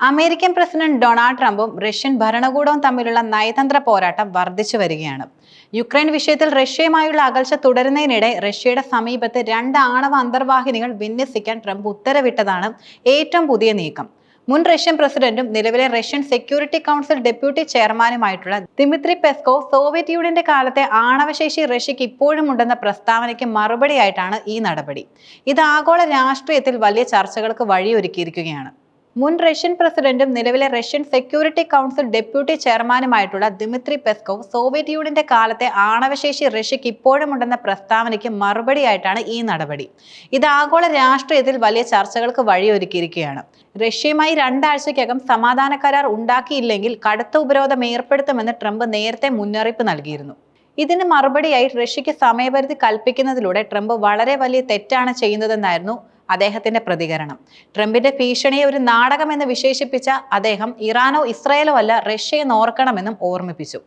American president Donald ട്രംപും Russian ഭരണകൂടവും തമ്മിലുള്ള നയതന്ത്ര പോരാട്ടം വർദ്ധിച്ചു വരികയാണ്. യുക്രൈൻ വിഷയത്തിൽ റഷ്യയുമായുള്ള അകൽച്ച തുടരുന്നതിനിടെ റഷ്യയുടെ സമീപത്ത് രണ്ട് ആണവ അന്തർവാഹിനികൾ വിന്യസിക്കാൻ ട്രംപ് ഉത്തരവിട്ടതാണ് ഏറ്റവും പുതിയ നീക്കം. മുൻ റഷ്യൻ പ്രസിഡന്റും നിലവിലെ റഷ്യൻ സെക്യൂരിറ്റി കൗൺസിൽ ഡെപ്യൂട്ടി ചെയർമാനുമായിട്ടുള്ള ദിമിത്രി പെസ്കോവ് സോവിയറ്റ് യൂണിയന്റെ കാലത്തെ ആണവശേഷി റഷ്യക്ക് ഇപ്പോഴും ഉണ്ടെന്ന പ്രസ്താവനയ്ക്ക് മറുപടിയായിട്ടാണ് ഈ നടപടി. ഇത് ആഗോള രാഷ്ട്രീയത്തിൽ വലിയ ചർച്ചകൾക്ക് വഴിയൊരുക്കിയിരിക്കുകയാണ്. മുൻ റഷ്യൻ പ്രസിഡന്റും നിലവിലെ റഷ്യൻ സെക്യൂരിറ്റി കൗൺസിൽ ഡെപ്യൂട്ടി ചെയർമാനുമായിട്ടുള്ള ദിമിത്രി പെസ്കോവ് സോവിയറ്റ് യൂണിയന്റെ കാലത്തെ ആണവശേഷി റഷ്യക്ക് ഇപ്പോഴുമുണ്ടെന്ന പ്രസ്താവനയ്ക്ക് മറുപടിയായിട്ടാണ് ഈ നടപടി. ഇത് ആഗോള രാഷ്ട്രീയത്തിൽ വലിയ ചർച്ചകൾക്ക് വഴിയൊരുക്കിയിരിക്കുകയാണ്. റഷ്യയുമായി രണ്ടാഴ്ചയ്ക്കകം സമാധാന കരാർ ഉണ്ടാക്കിയില്ലെങ്കിൽ കടുത്ത ഉപരോധം ഏർപ്പെടുത്തുമെന്ന് ട്രംപ് നേരത്തെ മുന്നറിയിപ്പ് നൽകിയിരുന്നു. ഇതിന് മറുപടിയായി റഷ്യയ്ക്ക് സമയപരിധി കൽപ്പിക്കുന്നതിലൂടെ ട്രംപ് വളരെ വലിയ തെറ്റാണ് ചെയ്യുന്നതെന്നായിരുന്നു അദ്ദേഹത്തിന്റെ പ്രതികരണം. ട്രംപിന്റെ ഭീഷണിയെ ഒരു നാടകമെന്ന് വിശേഷിപ്പിച്ച അദ്ദേഹം ഇറാനോ ഇസ്രായേലോ അല്ല റഷ്യയെ ഓർക്കണമെന്നും ഓർമ്മിപ്പിച്ചു.